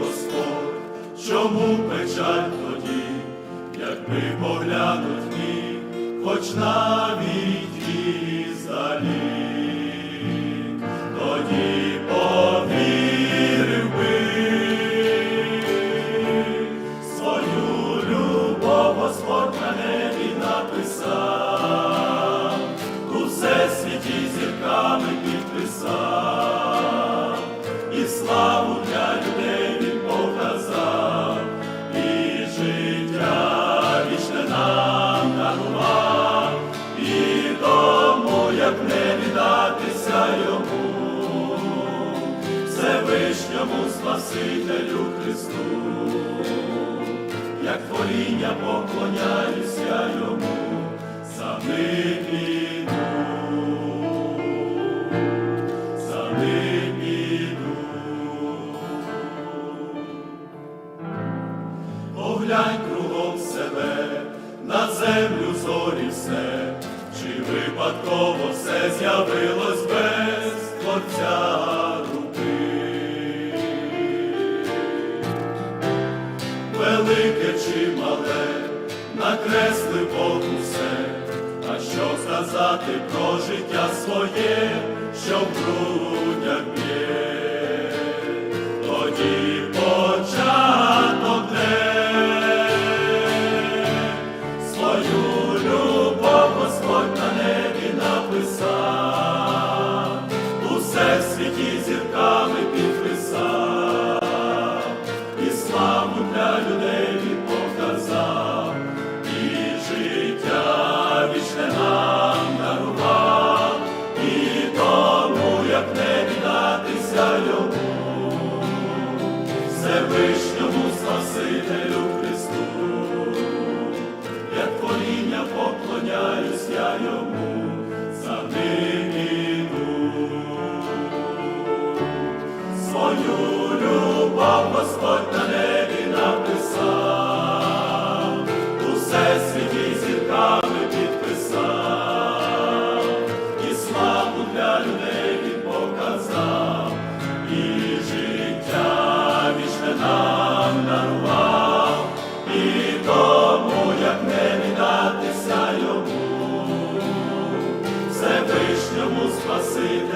Господь, чому печаль тоді, якби поглянуть міг, хоч навіть іздалі, тоді повірив би свою любов Господь на небі написав, у всесвіті зірками підписав, і славу Спасителю Христу як творіння поклоняюсь я йому, за ним за ним іду. Поглянь кругом себе, на землю зорі все, чи випадково все з'явилось без Творця накреслив Бог усе, а що сказати про життя своє, що в грудях б'є, тоді початок де? Свою любов Господь на небі написав, у всесвіті зірками підписав. І славу свою любов Господь на небі написав, у всесвіті зірками підписав, і славу для людей він показав, і життя вічне нам дарував, і тому, як не віддатися йому, Всевишньому Спасителю